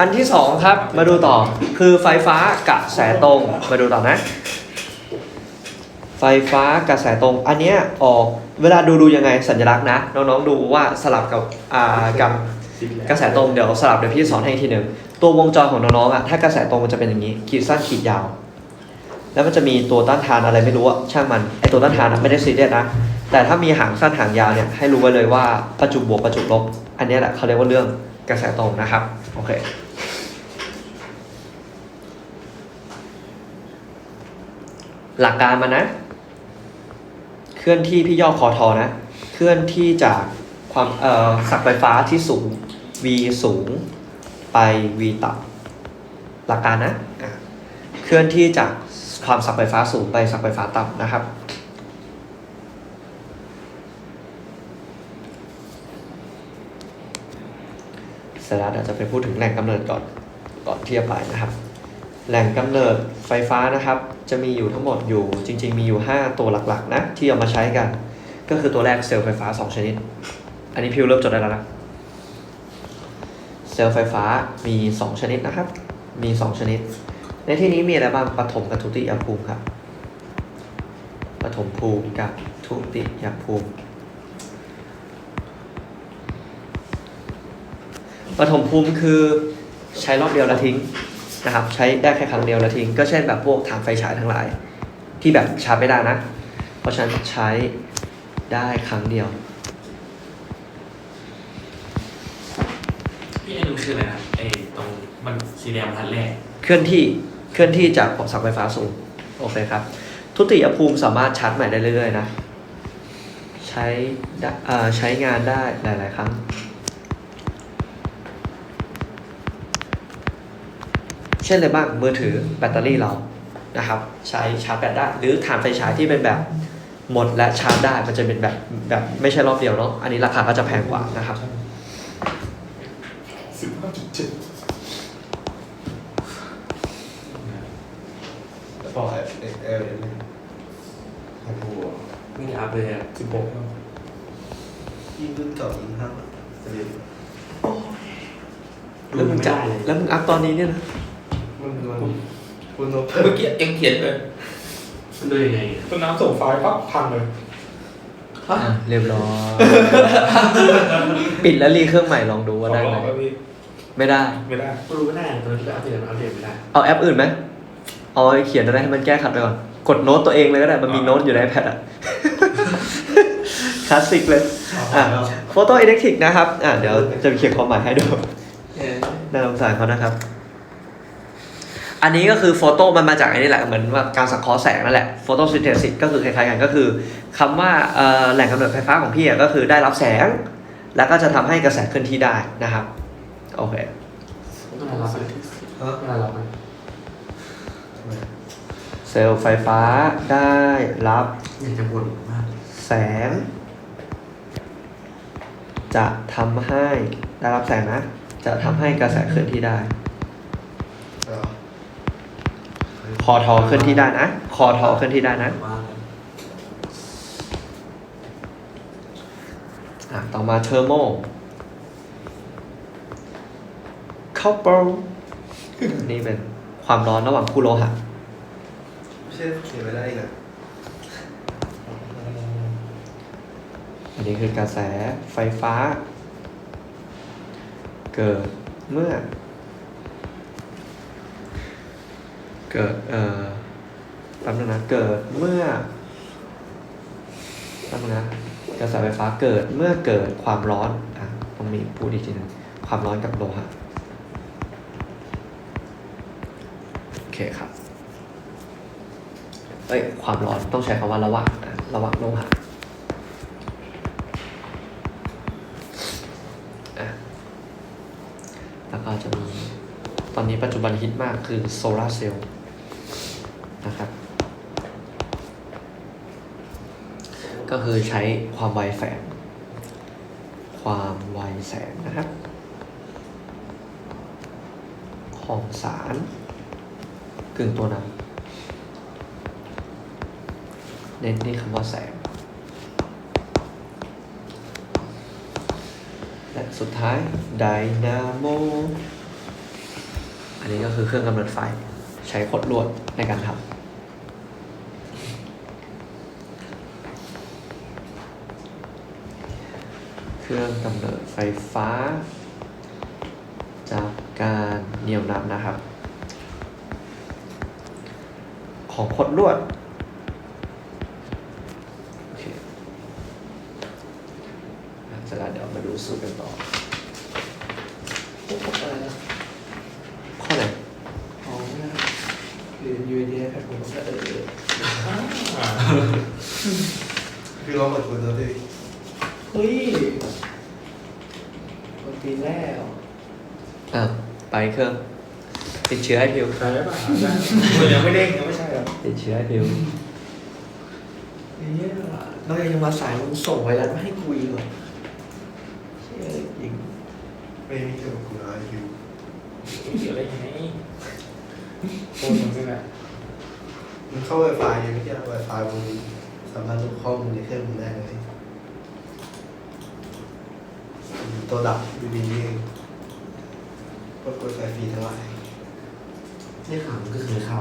อันที่สองครับมาดูต่อคือไฟฟ้ากระแสตรงมาดูต่อนะ ไฟฟ้ากระแสตรง อันเนี้ยออกเวลาดูดูยังไงสัญลักษณ์นะ น้องๆดูว่าสลับกับอ่ากับกระแสตรงเดี๋ยวสลับเดี๋ยวพี่สอนให้อีกทีหนึ่งตัววงจรของน้องๆอะถ้ากระแสตรงมันจะเป็นอย่างนี้ขีดสั้นขีดยาว แล้วมันจะมีตัวต้านทานอะไรไม่รู้อะช่างมันไอตัวต้านทานอะไม่ได้ซีเรียสนะแต่ถ้ามีหางสั้นหางยาวเนี่ยให้รู้ไว้เลยว่าประจุบวกประจุลบ อันเนี้ยแหละเขาเรียกว่าเรื่อง กระแสตรงนะครับ โอเคหลักการมันนะ เคลื่อนที่พี่ย่อคอทอนะ เคลื่อนที่จากความเอ่อสักไฟฟ้าที่สูง v สูงไป v ต่ำหลักการนะะเคลื่อนที่จากความสักไฟฟ้าสูงไปสักไฟฟ้าต่ำนะครับ เสร็จแล้วเดี๋ยวจะไปพูดถึงแหล่งกำเนิดก่อนก่อนที่จะไปนะครับ แหล่งกำเนิดไฟฟ้านะครับ จะมีอยู่ทั้งหมดอยู่จริง ๆ มีอยู่ 5 ตัวหลักๆนะที่เอามาใช้กัน ก็คือตัวแรกเซลล์ไฟฟ้า 2 ชนิด อันนี้พิวเริ่มจดได้แล้วนะเซลล์ไฟฟ้ามี 2 ชนิดนะครับ มี 2 ชนิด ในที่นี้มีอะไรบ้างปฐมกับทุติยภูมิครับปฐมภูมิกับทุติยภูมิ ปฐมภูมิคือใช้รอบเดียวแล้วทิ้งนะครับใช้ได้แค่ครั้งเดียวแล้วทิ้ง ก็เช่นแบบพวกถังไฟฉายทั้งหลาย ที่แบบชาร์จไม่ได้นะ เพราะฉะนั้นใช้ได้ครั้งเดียวพี่ไอ้นูคืออะไรนะไอ้ตรงมันสีแดงบรรทัดแรก เคลื่อนที่เคลื่อนที่จากเสาไฟฟ้าสูงโอเคครับ ทุติยภูมิสามารถชาร์จใหม่ได้เรื่อยๆนะ ใช้ได้เอ่อใช้งานได้หลาย ๆ ครั้ง เช่นเลยบ้างมือถือแบตเตอรี่เรานะครับ ใช้ชาร์จแบตได้ หรือถ่านไฟฉายที่เป็นแบบหมดและชาร์จได้มันจะเป็นแบบแบบไม่ใช่รอบเดียวเนาะอันนี้ราคาก็จะแพงกว่านะครับสิบห้าจุดเจ็ดแล้วพอเอเอเอลเนี่ยให้พูดไม่ได้อัพเลยอะสิบหกยิ่งรุ่นเก่ายิ่งห้ามจะเรียนแล้วมึงจะแล้วมึงอัพตอนนี้เนี่ยนะ มันมันคุณโนเเมื่อกี้ยังเขียนเลยมันดูยังไงอะต้นน้ำส่งไฟล์ปั๊บพังเลย อะเรียบร้อย ปิดแล้วรีเครื่องใหม่ลองดูว่าได้ขอไหมลองแล้วพี่ไม่ได้ ไม่ได้ กูรู้ไม่ได้ตอนที่ไปอัพเดทมันอัปเดตไม่ได้เอาแอปอื่นไหมเอาไอ้เขียนอะไรให้มันแก้ขัดไปก่อน กดโน้ตตัวเองเลยก็ได้ มันมีโน้ตอยู่ใน iPad อะคลาสสิกเลย อะโฟโตอิเล็กทริกนะครับ อะเดี๋ยวจะเขียนความหมายให้ดู เออน่าสงสารเขานะครับ อันนี้ก็คือโฟโต้มันมาจากอันนี้แหละเหมือนว่าการสังเคราะห์แสงนั่นแหละโฟโตซินเทซิสก็คือคล้ายๆกันก็คือคำว่าเอ่อแหล่งกำเนิดไฟฟ้าของพี่อะก็คือได้รับแสง แล้วก็จะทำให้กระแสเคลื่อนที่ได้นะครับโอเคต้องรับไหมฮะต้องรับไหมเซลล์ไฟฟ้าได้รับอยากจะบ่นมากแสง จะทำให้ได้รับแสงนะ จะทำให้กระแสเคลื่อนที่ได้ เอา คอทอเคลื่อนที่ได้นะ คอทอเคลื่อนที่ได้นะว่าอะต่อมาเทอร์โมคาเปลนี่เป็นความร้อนระหว่างคู่โลหะไม่ใช่เขียนไม่ได้อีกอะอันนี้คือกระแสไฟฟ้า เกิดเมื่อ เกิดเอ่อแป๊บนึงนะเกิดเมื่อแป๊บนึงนะกระแสไฟฟ้าเกิดเมื่อเกิดความร้อนอะต้องมีพูดอีกทีหนึงความร้อนกับโลหะโอเคครับเอ้ยความร้อนต้องใช้คำว่าระหว่างนะระหว่างโลหะอะแล้วก็จะมีตอนนี้ปัจจุบันฮิตมากคือโซลาร์เซลล์ นะครับ ก็คือใช้ความไวแสง ความไวแสงนะครับ ของสารกึ่งตัวนำเน้นที่คำว่าแสง และสุดท้ายไดนาโม อันนี้ก็คือเครื่องกำเนิดไฟ ใช้ขดลวดในการทำ เครื่องกำเนิดไฟฟ้า จากการเหนี่ยวนำนะครับ ของขดลวดโอเคอะเสร็จแล้วเดี๋ยวมาดูสูตรกันต่ออะไรนะข้อไหนอ๋อนะคือยูดีแพทผมก็เออเออพี่ลองเปิดคนดูดิ เฮ้ยคนปีแล้วอะไปเครื่องติดเชื้อให้พิว ใช่ป่ะยังไม่เด้งยังไม่ใช่หรอติดเชื้อให้พิว เนี่ยน้องยังมาสายมึงส่งไว้แล้วไม่ให้คุยเหรอเชี่ยจริงไม่มีเกี่ยวกับคุณอะไรพี่เกี่ยวอะไรยังไงโอ้ยมันไม่แบบมันเข้า Wi-Fi ยังไม่ใช่ Wi-Fi มึงสามารถดูข้อมูลในเครื่องมึงได้เลย ตัวดับดูดีนี่เองพวก Wi-Fi ฟรีทั้งหลายนี่ขำก็คือเข้า